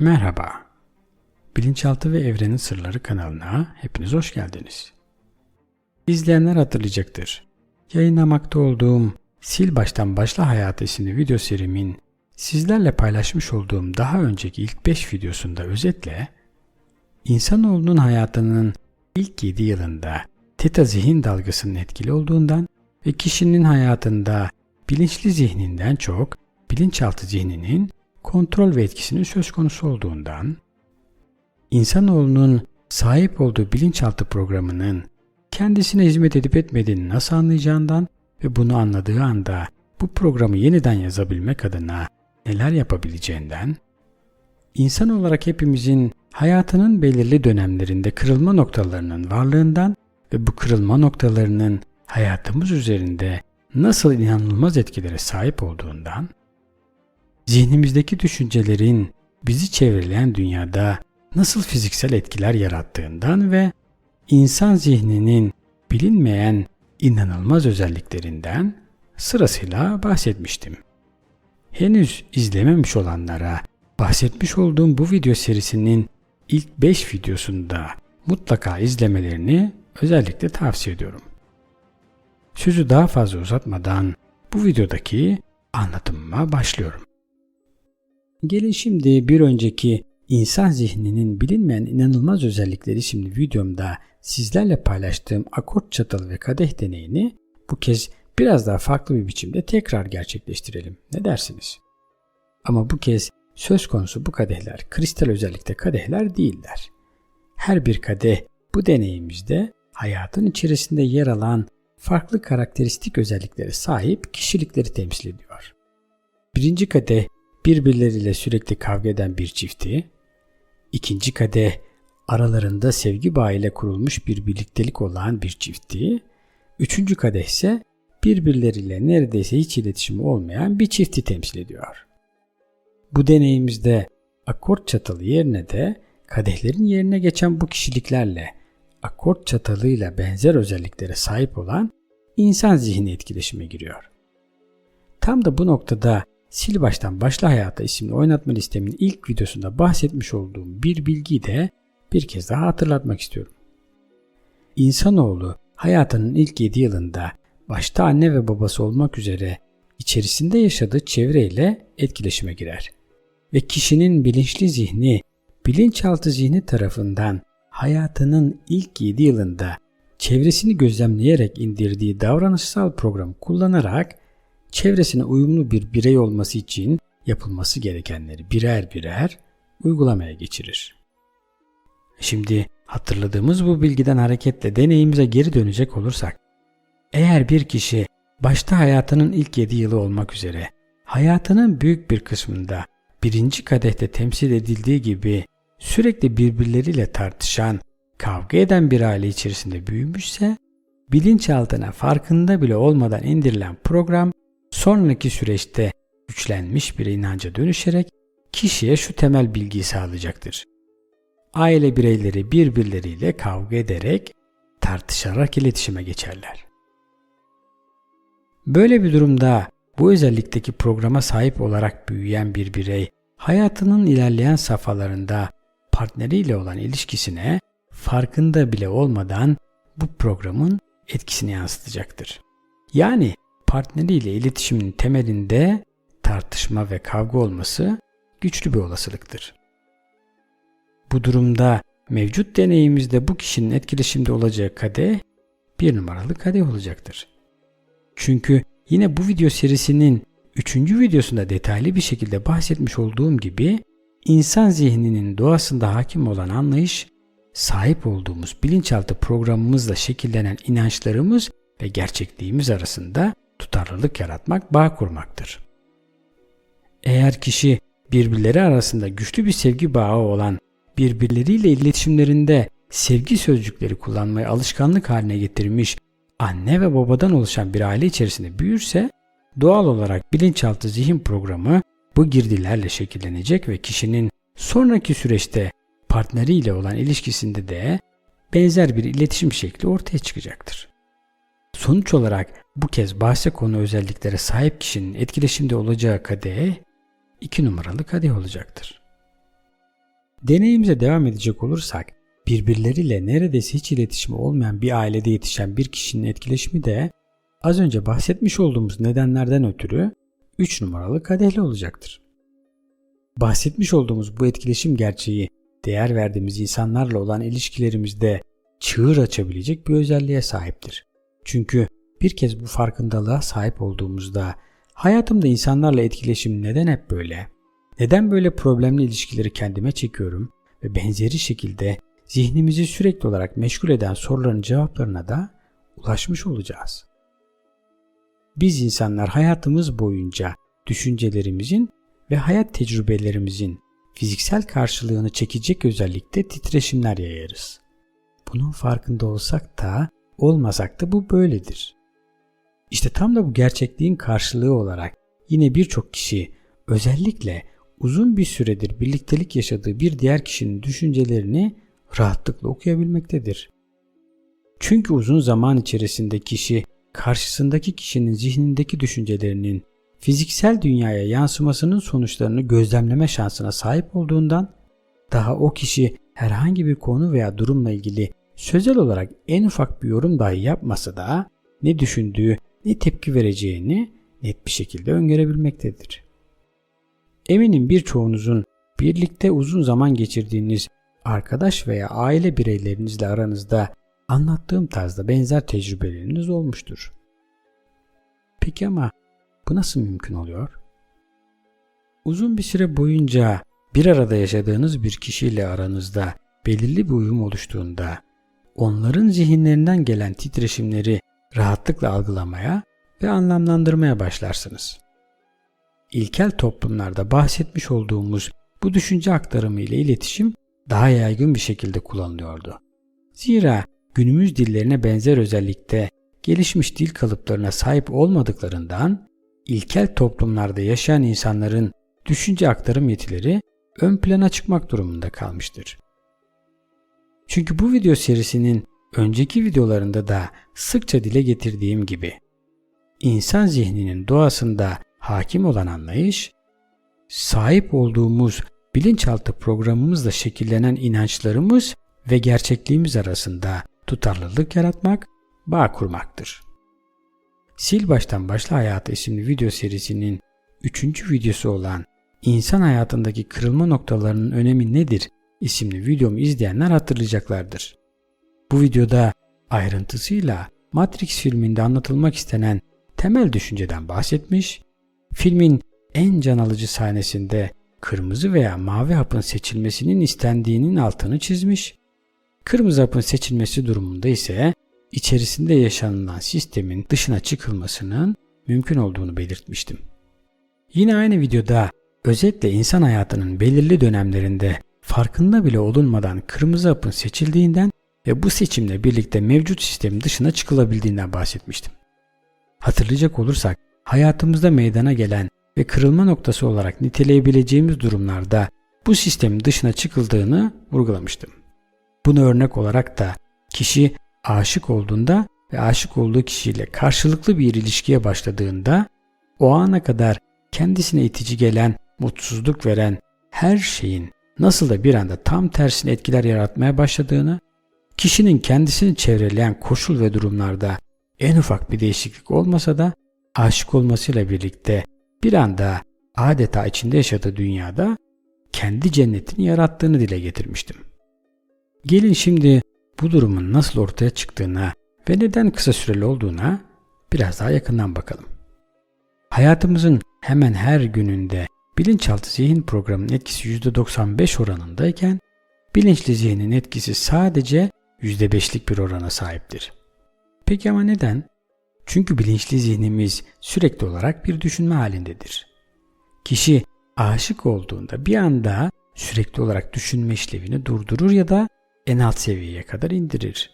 Merhaba. Bilinçaltı ve Evrenin Sırları kanalına hepiniz hoş geldiniz. İzleyenler hatırlayacaktır. Yayınlamakta olduğum Sil Baştan Başla Hayatı isimli video serimin sizlerle paylaşmış olduğum daha önceki ilk 5 videosunda özetle insanoğlunun hayatının ilk 7 yılında teta zihin dalgasının etkili olduğundan ve kişinin hayatında bilinçli zihninden çok bilinçaltı zihninin kontrol ve etkisinin söz konusu olduğundan, insanoğlunun sahip olduğu bilinçaltı programının kendisine hizmet edip etmediğini nasıl anlayacağından ve bunu anladığı anda bu programı yeniden yazabilmek adına neler yapabileceğinden, insan olarak hepimizin hayatının belirli dönemlerinde kırılma noktalarının varlığından ve bu kırılma noktalarının hayatımız üzerinde nasıl inanılmaz etkilere sahip olduğundan, zihnimizdeki düşüncelerin bizi çevreleyen dünyada nasıl fiziksel etkiler yarattığından ve insan zihninin bilinmeyen inanılmaz özelliklerinden sırasıyla bahsetmiştim. Henüz izlememiş olanlara bahsetmiş olduğum bu video serisinin ilk 5 videosunda mutlaka izlemelerini özellikle tavsiye ediyorum. Sözü daha fazla uzatmadan bu videodaki anlatımıma başlıyorum. Gelin şimdi bir önceki insan zihninin bilinmeyen inanılmaz özellikleri isimli videomda sizlerle paylaştığım akort çatalı ve kadeh deneyini bu kez biraz daha farklı bir biçimde tekrar gerçekleştirelim. Ne dersiniz? Ama bu kez söz konusu bu kadehler kristal özellikle kadehler değiller. Her bir kadeh bu deneyimizde hayatın içerisinde yer alan farklı karakteristik özelliklere sahip kişilikleri temsil ediyor. Birinci kadeh birbirleriyle sürekli kavga eden bir çifti, ikinci kadeh aralarında sevgi bağıyla kurulmuş bir birliktelik olan bir çifti, üçüncü kadeh ise birbirleriyle neredeyse hiç iletişimi olmayan bir çifti temsil ediyor. Bu deneyimizde akort çatalı yerine de kadehlerin yerine geçen bu kişiliklerle akort çatalıyla benzer özelliklere sahip olan insan zihni etkileşime giriyor. Tam da bu noktada Sil Baştan Başla Hayata isimli oynatma listemin ilk videosunda bahsetmiş olduğum bir bilgiyi de bir kez daha hatırlatmak istiyorum. İnsanoğlu hayatının ilk 7 yılında başta anne ve babası olmak üzere içerisinde yaşadığı çevreyle etkileşime girer. Ve kişinin bilinçli zihni, bilinçaltı zihni tarafından hayatının ilk 7 yılında çevresini gözlemleyerek indirdiği davranışsal program kullanarak çevresine uyumlu bir birey olması için yapılması gerekenleri birer birer uygulamaya geçirir. Şimdi hatırladığımız bu bilgiden hareketle deneyimize geri dönecek olursak, eğer bir kişi başta hayatının ilk 7 yılı olmak üzere hayatının büyük bir kısmında birinci kadehte temsil edildiği gibi sürekli birbirleriyle tartışan, kavga eden bir aile içerisinde büyümüşse, bilinçaltına farkında bile olmadan indirilen program sonraki süreçte güçlenmiş bir inanca dönüşerek kişiye şu temel bilgiyi sağlayacaktır. Aile bireyleri birbirleriyle kavga ederek, tartışarak iletişime geçerler. Böyle bir durumda bu özellikteki programa sahip olarak büyüyen bir birey hayatının ilerleyen safhalarında partneriyle olan ilişkisine farkında bile olmadan bu programın etkisini yansıtacaktır. Yani partneriyle iletişimin temelinde tartışma ve kavga olması güçlü bir olasılıktır. Bu durumda mevcut deneyimizde bu kişinin etkileşimde olacağı kadeh bir numaralı kadeh olacaktır. Çünkü yine bu video serisinin 3. videosunda detaylı bir şekilde bahsetmiş olduğum gibi insan zihninin doğasında hakim olan anlayış sahip olduğumuz bilinçaltı programımızla şekillenen inançlarımız ve gerçekliğimiz arasında tutarlılık yaratmak, bağ kurmaktır. Eğer kişi birbirleri arasında güçlü bir sevgi bağı olan birbirleriyle iletişimlerinde sevgi sözcükleri kullanmayı alışkanlık haline getirmiş anne ve babadan oluşan bir aile içerisinde büyürse doğal olarak bilinçaltı zihin programı bu girdilerle şekillenecek ve kişinin sonraki süreçte partneriyle olan ilişkisinde de benzer bir iletişim şekli ortaya çıkacaktır. Sonuç olarak bu kez bahse konu özelliklere sahip kişinin etkileşimde olacağı kadeh 2 numaralı kadeh olacaktır. Deneyimize devam edecek olursak, birbirleriyle neredeyse hiç iletişimi olmayan bir ailede yetişen bir kişinin etkileşimi de az önce bahsetmiş olduğumuz nedenlerden ötürü 3 numaralı kadehli olacaktır. Bahsetmiş olduğumuz bu etkileşim gerçeği değer verdiğimiz insanlarla olan ilişkilerimizde çığır açabilecek bir özelliğe sahiptir. Çünkü bir kez bu farkındalığa sahip olduğumuzda hayatımda insanlarla etkileşim neden hep böyle? Neden böyle problemli ilişkileri kendime çekiyorum ve benzeri şekilde zihnimizi sürekli olarak meşgul eden soruların cevaplarına da ulaşmış olacağız. Biz insanlar hayatımız boyunca düşüncelerimizin ve hayat tecrübelerimizin fiziksel karşılığını çekecek özellikte titreşimler yayarız. Bunun farkında olsak da olmasak da bu böyledir. İşte tam da bu gerçekliğin karşılığı olarak yine birçok kişi özellikle uzun bir süredir birliktelik yaşadığı bir diğer kişinin düşüncelerini rahatlıkla okuyabilmektedir. Çünkü uzun zaman içerisinde kişi karşısındaki kişinin zihnindeki düşüncelerinin fiziksel dünyaya yansımasının sonuçlarını gözlemleme şansına sahip olduğundan daha o kişi herhangi bir konu veya durumla ilgili sözel olarak en ufak bir yorum dahi yapmasa da ne düşündüğü, ne tepki vereceğini net bir şekilde öngörebilmektedir. Eminim birçoğunuzun birlikte uzun zaman geçirdiğiniz arkadaş veya aile bireylerinizle aranızda anlattığım tarzda benzer tecrübeleriniz olmuştur. Peki ama bu nasıl mümkün oluyor? Uzun bir süre boyunca bir arada yaşadığınız bir kişiyle aranızda belirli bir uyum oluştuğunda onların zihinlerinden gelen titreşimleri rahatlıkla algılamaya ve anlamlandırmaya başlarsınız. İlkel toplumlarda bahsetmiş olduğumuz bu düşünce aktarımı ile iletişim daha yaygın bir şekilde kullanılıyordu. Zira günümüz dillerine benzer özellikte gelişmiş dil kalıplarına sahip olmadıklarından ilkel toplumlarda yaşayan insanların düşünce aktarım yetileri ön plana çıkmak durumunda kalmıştır. Çünkü bu video serisinin önceki videolarında da sıkça dile getirdiğim gibi insan zihninin doğasında hakim olan anlayış, sahip olduğumuz bilinçaltı programımızla şekillenen inançlarımız ve gerçekliğimiz arasında tutarlılık yaratmak, bağ kurmaktır. Sil Baştan Başla Hayatı isimli video serisinin 3. videosu olan İnsan hayatındaki kırılma noktalarının önemi nedir isimli videomu izleyenler hatırlayacaklardır. Bu videoda ayrıntısıyla Matrix filminde anlatılmak istenen temel düşünceden bahsetmiş, filmin en can alıcı sahnesinde kırmızı veya mavi hapın seçilmesinin istendiğinin altını çizmiş, kırmızı hapın seçilmesi durumunda ise içerisinde yaşanılan sistemin dışına çıkılmasının mümkün olduğunu belirtmiştim. Yine aynı videoda özetle insan hayatının belirli dönemlerinde farkında bile olunmadan kırmızı hapın seçildiğinden ve bu seçimle birlikte mevcut sistemin dışına çıkılabildiğinden bahsetmiştim. Hatırlayacak olursak hayatımızda meydana gelen ve kırılma noktası olarak niteleyebileceğimiz durumlarda bu sistemin dışına çıkıldığını vurgulamıştım. Bunu örnek olarak da kişi aşık olduğunda ve aşık olduğu kişiyle karşılıklı bir ilişkiye başladığında o ana kadar kendisine itici gelen, mutsuzluk veren her şeyin nasıl da bir anda tam tersine etkiler yaratmaya başladığını, kişinin kendisini çevreleyen koşul ve durumlarda en ufak bir değişiklik olmasa da aşık olmasıyla birlikte bir anda adeta içinde yaşadığı dünyada kendi cennetini yarattığını dile getirmiştim. Gelin şimdi bu durumun nasıl ortaya çıktığına ve neden kısa süreli olduğuna biraz daha yakından bakalım. Hayatımızın hemen her gününde bilinçaltı zihin programının etkisi %95 oranındayken bilinçli zihnin etkisi sadece %5'lik bir orana sahiptir. Peki ama neden? Çünkü bilinçli zihnimiz sürekli olarak bir düşünme halindedir. Kişi aşık olduğunda bir anda sürekli olarak düşünme işlevini durdurur ya da en alt seviyeye kadar indirir.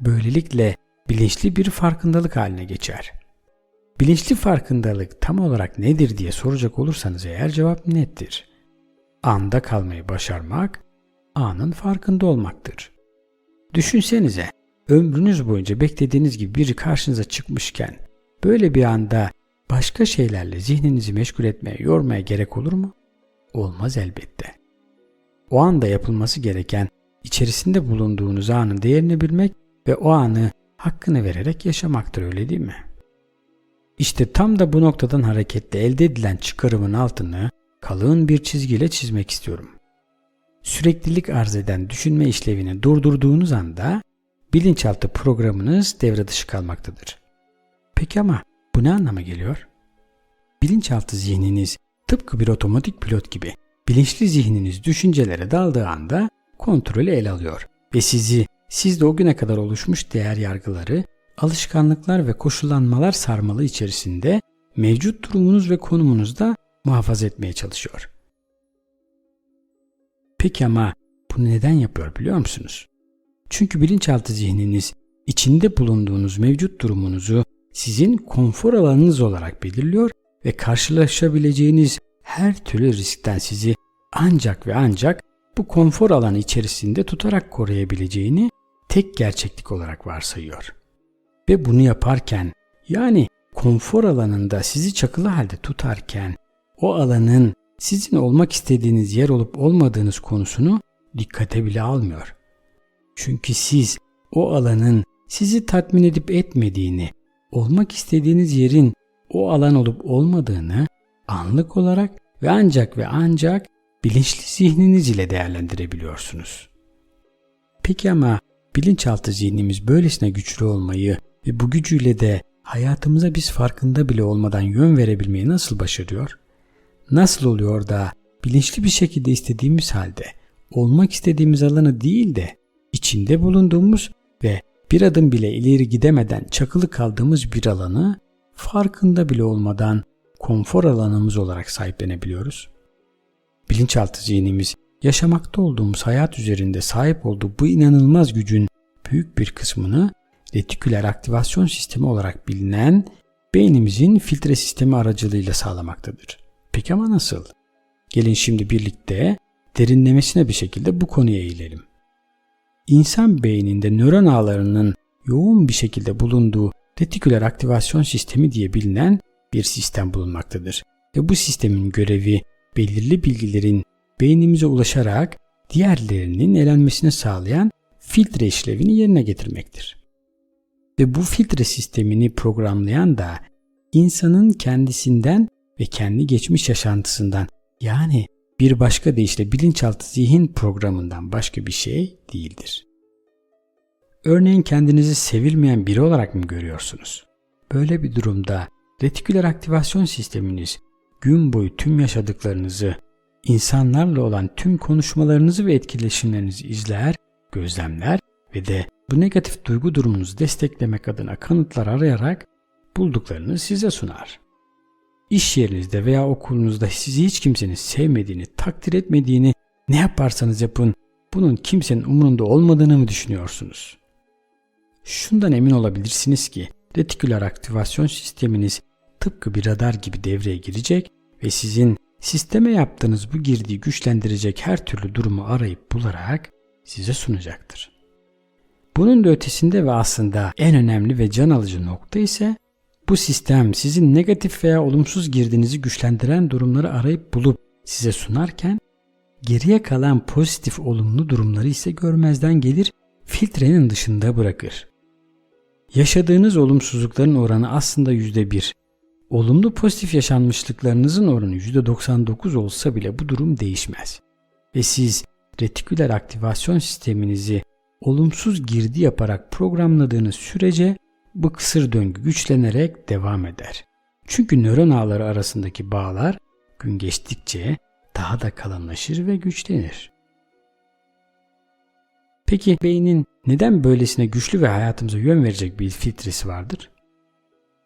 Böylelikle bilinçli bir farkındalık haline geçer. Bilinçli farkındalık tam olarak nedir diye soracak olursanız eğer cevap nettir. Anda kalmayı başarmak, anın farkında olmaktır. Düşünsenize, ömrünüz boyunca beklediğiniz gibi biri karşınıza çıkmışken böyle bir anda başka şeylerle zihninizi meşgul etmeye, yormaya gerek olur mu? Olmaz elbette. o anda yapılması gereken içerisinde bulunduğunuz anın değerini bilmek ve o anı hakkını vererek yaşamaktır öyle değil mi? İşte tam da bu noktadan hareketle elde edilen çıkarımın altını kalın bir çizgiyle çizmek istiyorum. Süreklilik arz eden düşünme işlevini durdurduğunuz anda bilinçaltı programınız devre dışı kalmaktadır. Peki ama bu ne anlama geliyor? Bilinçaltı zihniniz tıpkı bir otomatik pilot gibi bilinçli zihniniz düşüncelere daldığı anda kontrolü ele alıyor ve sizi sizde o güne kadar oluşmuş değer yargıları, alışkanlıklar ve koşullanmalar sarmalı içerisinde mevcut durumunuz ve konumunuzda muhafaza etmeye çalışıyor. Peki ama bunu neden yapıyor biliyor musunuz? Çünkü bilinçaltı zihniniz içinde bulunduğunuz mevcut durumunuzu sizin konfor alanınız olarak belirliyor ve karşılaşabileceğiniz her türlü riskten sizi ancak ve ancak bu konfor alanı içerisinde tutarak koruyabileceğini tek gerçeklik olarak varsayıyor. Ve bunu yaparken yani konfor alanında sizi çakılı halde tutarken o alanın sizin olmak istediğiniz yer olup olmadığınız konusunu dikkate bile almıyor. Çünkü siz o alanın sizi tatmin edip etmediğini, olmak istediğiniz yerin o alan olup olmadığını anlık olarak ve ancak ve ancak bilinçli zihniniz ile değerlendirebiliyorsunuz. Peki ama bilinçaltı zihnimiz böylesine güçlü olmayı ve bu gücüyle de hayatımıza biz farkında bile olmadan yön verebilmeyi nasıl başarıyor? Nasıl oluyor da bilinçli bir şekilde istediğimiz halde olmak istediğimiz alanı değil de içinde bulunduğumuz ve bir adım bile ileri gidemeden çakılı kaldığımız bir alanı farkında bile olmadan konfor alanımız olarak sahiplenebiliyoruz. Bilinçaltı zihnimiz yaşamakta olduğumuz hayat üzerinde sahip olduğu bu inanılmaz gücün büyük bir kısmını retiküler aktivasyon sistemi olarak bilinen beynimizin filtre sistemi aracılığıyla sağlamaktadır. Peki ama nasıl? Gelin şimdi birlikte derinlemesine bir şekilde bu konuya eğilelim. İnsan beyninde nöron ağlarının yoğun bir şekilde bulunduğu retiküler aktivasyon sistemi diye bilinen bir sistem bulunmaktadır. Ve bu sistemin görevi belirli bilgilerin beynimize ulaşarak diğerlerinin elenmesini sağlayan filtre işlevini yerine getirmektir. Ve bu filtre sistemini programlayan da insanın kendisinden ve kendi geçmiş yaşantısından yani bir başka deyişle bilinçaltı zihin programından başka bir şey değildir. Örneğin kendinizi sevilmeyen biri olarak mı görüyorsunuz? Böyle bir durumda retiküler aktivasyon sisteminiz gün boyu tüm yaşadıklarınızı, insanlarla olan tüm konuşmalarınızı ve etkileşimlerinizi izler, gözlemler ve de bu negatif duygu durumunuzu desteklemek adına kanıtlar arayarak bulduklarını size sunar. İş yerinizde veya okulunuzda sizi hiç kimsenin sevmediğini, takdir etmediğini ne yaparsanız yapın bunun kimsenin umurunda olmadığını mı düşünüyorsunuz? Şundan emin olabilirsiniz ki retiküler aktivasyon sisteminiz tıpkı bir radar gibi devreye girecek ve sizin sisteme yaptığınız bu girdiği güçlendirecek her türlü durumu arayıp bularak size sunacaktır. Bunun da ötesinde ve aslında en önemli ve can alıcı nokta ise bu sistem sizin negatif veya olumsuz girdiğinizi güçlendiren durumları arayıp bulup size sunarken geriye kalan pozitif olumlu durumları ise görmezden gelir, filtrenin dışında bırakır. Yaşadığınız olumsuzlukların oranı aslında %1. Olumlu pozitif yaşanmışlıklarınızın oranı %99 olsa bile bu durum değişmez. Ve siz retiküler aktivasyon sisteminizi olumsuz girdi yaparak programladığınız sürece bu kısır döngü güçlenerek devam eder. Çünkü nöron ağları arasındaki bağlar gün geçtikçe daha da kalınlaşır ve güçlenir. Peki beynin neden böylesine güçlü ve hayatımıza yön verecek bir filtresi vardır?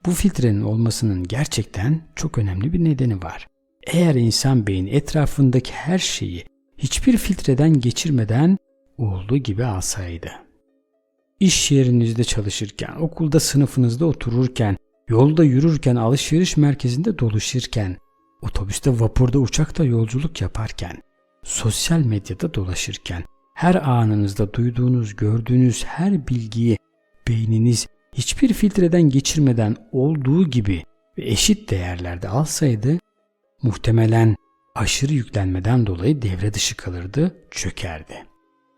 Bu filtrenin olmasının gerçekten çok önemli bir nedeni var. Eğer insan beyni etrafındaki her şeyi hiçbir filtreden geçirmeden olduğu gibi alsaydı. İş yerinizde çalışırken, okulda sınıfınızda otururken, yolda yürürken, alışveriş merkezinde dolaşırken, otobüste, vapurda, uçakta yolculuk yaparken, sosyal medyada dolaşırken, her anınızda duyduğunuz, gördüğünüz her bilgiyi beyniniz hiçbir filtreden geçirmeden olduğu gibi ve eşit değerlerde alsaydı, muhtemelen aşırı yüklenmeden dolayı devre dışı kalırdı, çökerdi.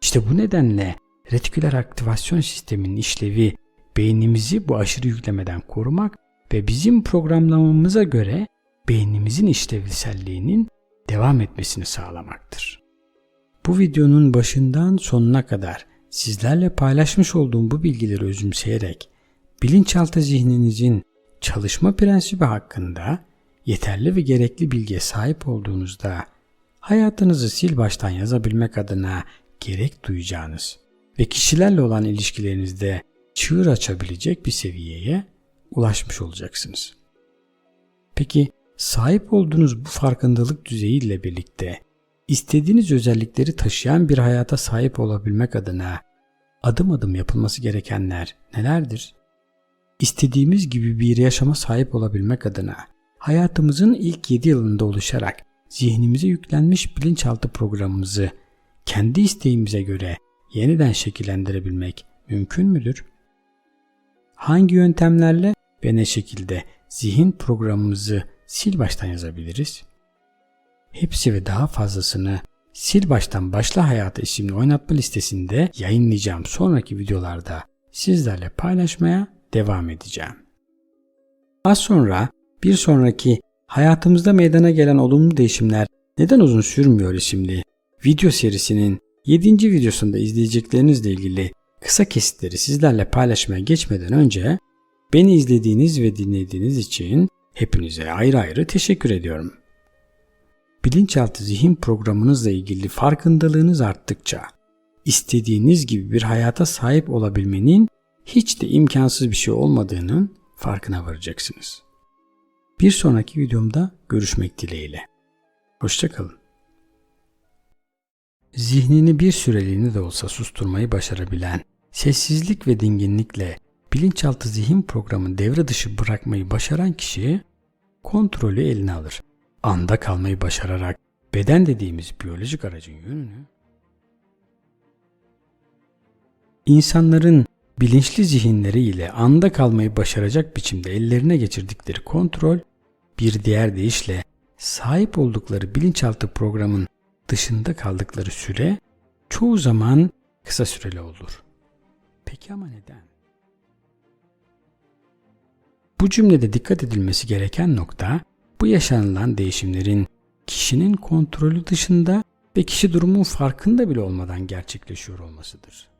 İşte bu nedenle retiküler aktivasyon sisteminin işlevi beynimizi bu aşırı yüklemeden korumak ve bizim programlamamıza göre beynimizin işlevselliğinin devam etmesini sağlamaktır. Bu videonun başından sonuna kadar sizlerle paylaşmış olduğum bu bilgileri özümseyerek bilinçaltı zihninizin çalışma prensibi hakkında yeterli ve gerekli bilgiye sahip olduğunuzda hayatınızı sil baştan yazabilmek adına gerek duyacağınız ve kişilerle olan ilişkilerinizde çığır açabilecek bir seviyeye ulaşmış olacaksınız. Peki sahip olduğunuz bu farkındalık düzeyiyle birlikte istediğiniz özellikleri taşıyan bir hayata sahip olabilmek adına adım adım yapılması gerekenler nelerdir? İstediğimiz gibi bir yaşama sahip olabilmek adına hayatımızın ilk 7 yılında oluşarak zihnimize yüklenmiş bilinçaltı programımızı kendi isteğimize göre yeniden şekillendirebilmek mümkün müdür? Hangi yöntemlerle ve ne şekilde zihin programımızı sil baştan yazabiliriz? Hepsi ve daha fazlasını Sil Baştan Başla Hayata isimli oynatma listesinde yayınlayacağım sonraki videolarda sizlerle paylaşmaya devam edeceğim. Az sonra bir sonraki hayatımızda meydana gelen olumlu değişimler neden uzun sürmüyor isimli video serisinin 7. videosunda izleyeceklerinizle ilgili kısa kesitleri sizlerle paylaşmaya geçmeden önce beni izlediğiniz ve dinlediğiniz için hepinize ayrı ayrı teşekkür ediyorum. Bilinçaltı zihin programınızla ilgili farkındalığınız arttıkça istediğiniz gibi bir hayata sahip olabilmenin hiç de imkansız bir şey olmadığının farkına varacaksınız. Bir sonraki videomda görüşmek dileğiyle. Hoşçakalın. Zihnini bir süreliğine de olsa susturmayı başarabilen, sessizlik ve dinginlikle bilinçaltı zihin programı devre dışı bırakmayı başaran kişi kontrolü eline alır. Anda kalmayı başararak beden dediğimiz biyolojik aracın yönünü insanların bilinçli zihinleri ile anda kalmayı başaracak biçimde ellerine geçirdikleri kontrol bir diğer deyişle sahip oldukları bilinçaltı programın dışında kaldıkları süre çoğu zaman kısa süreli olur. Peki ama neden? Bu cümlede dikkat edilmesi gereken nokta bu yaşanılan değişimlerin kişinin kontrolü dışında ve kişi durumun farkında bile olmadan gerçekleşiyor olmasıdır.